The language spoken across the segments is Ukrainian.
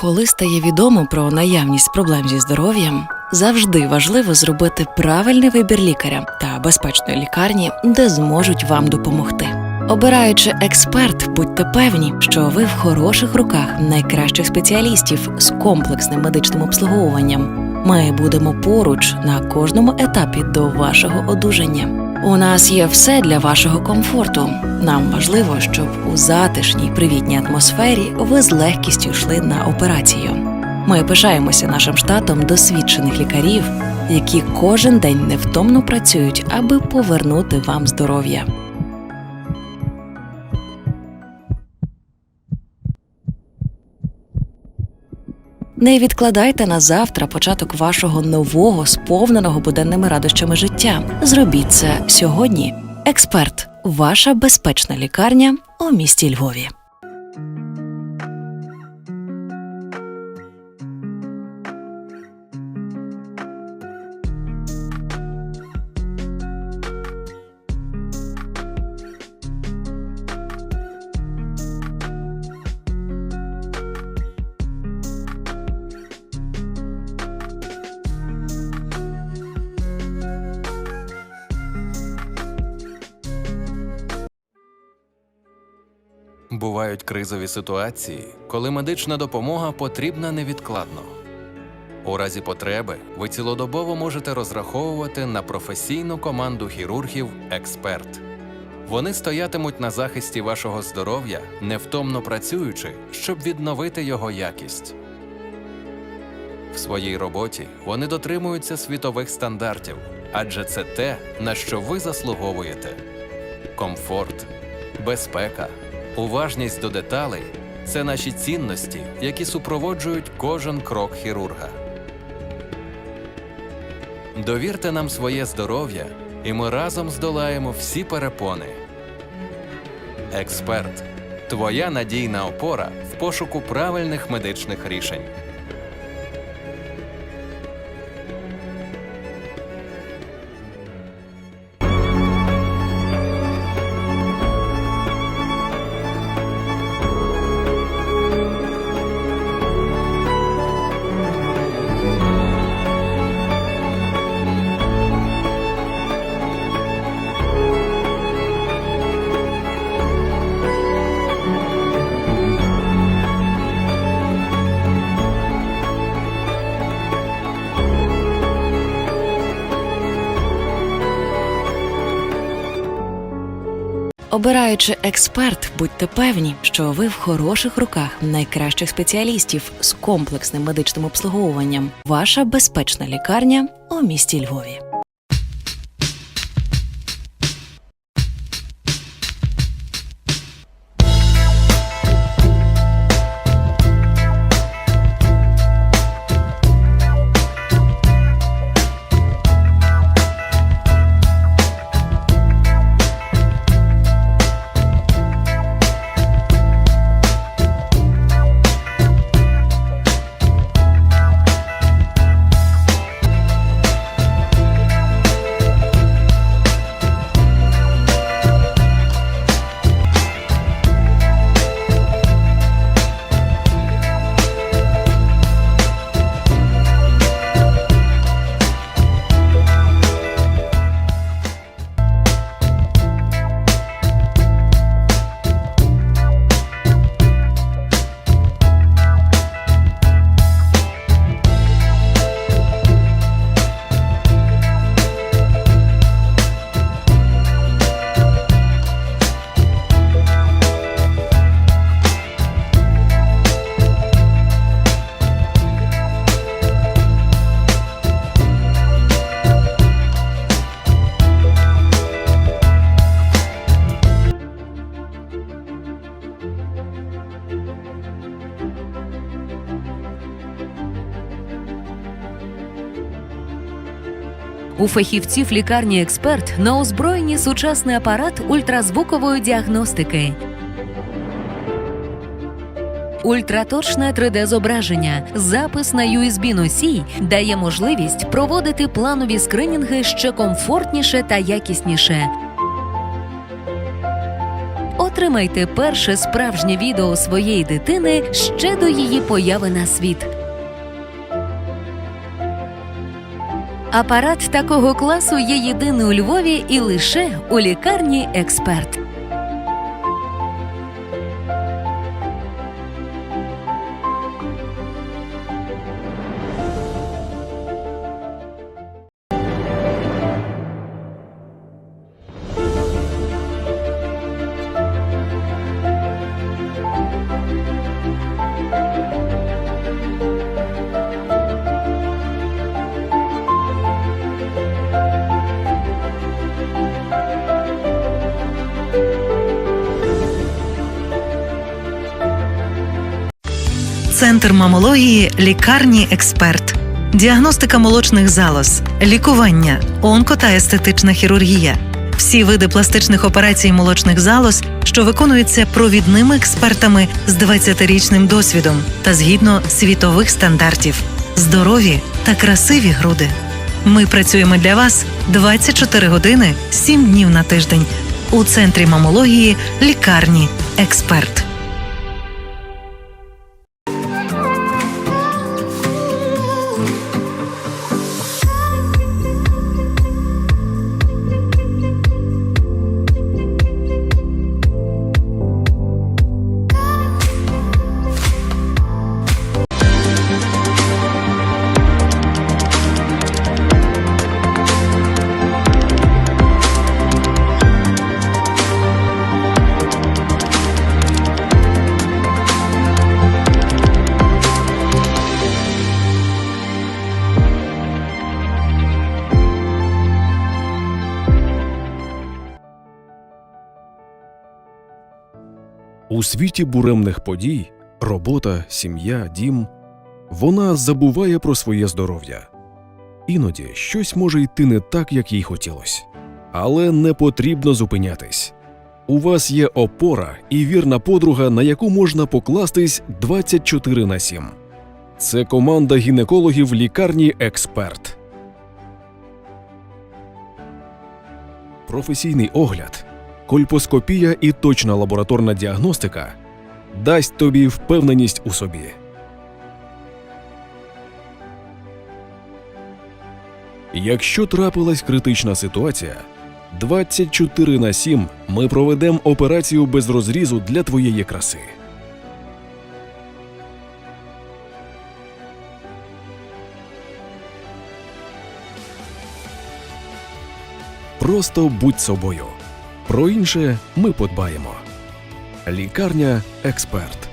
Коли стає відомо про наявність проблем зі здоров'ям, завжди важливо зробити правильний вибір лікаря та безпечної лікарні, де зможуть вам допомогти. Обираючи експерт, будьте певні, що ви в хороших руках найкращих спеціалістів з комплексним медичним обслуговуванням. Ми будемо поруч на кожному етапі до вашого одужання. У нас є все для вашого комфорту. Нам важливо, щоб у затишній привітній атмосфері ви з легкістю йшли на операцію. Ми пишаємося нашим штатом досвідчених лікарів, які кожен день невтомно працюють, аби повернути вам здоров'я. Не відкладайте на завтра початок вашого нового, сповненого буденними радощами життя. Зробіть це сьогодні. Експерт, ваша безпечна лікарня у місті Львові. Бувають кризові ситуації, коли медична допомога потрібна невідкладно. У разі потреби ви цілодобово можете розраховувати на професійну команду хірургів Експерт. Вони стоятимуть на захисті вашого здоров'я, невтомно працюючи, щоб відновити його якість. В своїй роботі вони дотримуються світових стандартів, адже це те, на що ви заслуговуєте: комфорт, безпека, уважність до деталей це наші цінності, які супроводжують кожен крок хірурга. Довірте нам своє здоров'я, і ми разом здолаємо всі перепони. Експерт твоя надійна опора в пошуку правильних медичних рішень. Обираючи експерт, будьте певні, що ви в хороших руках найкращих спеціалістів з комплексним медичним обслуговуванням. Ваша безпечна лікарня у місті Львові. У фахівців лікарні експерт на озброєнні сучасний апарат ультразвукової діагностики. Ультраточне 3D-зображення, запис на USB-носій дає можливість проводити планові скринінги ще комфортніше та якісніше. Отримайте перше справжнє відео своєї дитини ще до її появи на світ. Апарат такого класу є єдиний у Львові і лише у лікарні експерт. Центр мамології лікарні Експерт. Діагностика молочних залоз, лікування, онко та естетична хірургія. Всі види пластичних операцій молочних залоз, що виконуються провідними експертами з 20-річним досвідом та згідно світових стандартів. Здорові та красиві груди. Ми працюємо для вас 24 години 7 днів на тиждень у центрі мамології лікарні Експерт. У світі буремних подій, робота, сім'я, дім, вона забуває про своє здоров'я. Іноді щось може йти не так, як їй хотілося. Але не потрібно зупинятись. У вас є опора і вірна подруга, на яку можна покластись 24 на 7. Це команда гінекологів лікарні Експерт. Професійний огляд, кольпоскопія і точна лабораторна діагностика дасть тобі впевненість у собі. Якщо трапилась критична ситуація, 24 на 7 ми проведемо операцію без розрізу для твоєї краси. Просто будь собою. Про інше ми подбаємо. Лікарня Експерт.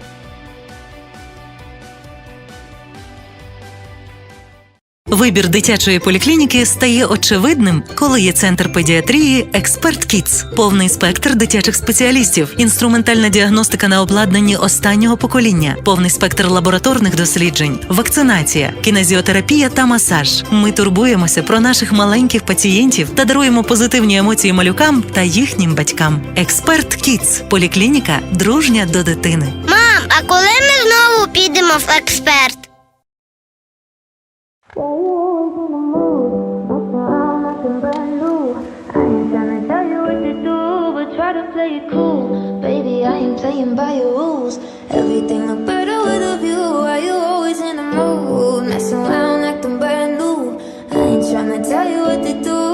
Вибір дитячої поліклініки стає очевидним, коли є центр педіатрії Експерт Кітс, повний спектр дитячих спеціалістів, інструментальна діагностика на обладнанні останнього покоління, повний спектр лабораторних досліджень, вакцинація, кінезіотерапія та масаж. Ми турбуємося про наших маленьких пацієнтів та даруємо позитивні емоції малюкам та їхнім батькам. Експерт Кітс поліклініка дружня до дитини. Мам, а коли ми знову підемо в експерт? You always in the mood. Around brand new. I ain't trying to tell you what to do, but try to play it cool. Baby, I ain't playing by your rules. Everything look better with a view. You always in the mood? Messing around acting brand new. I ain't trying to tell you what to do.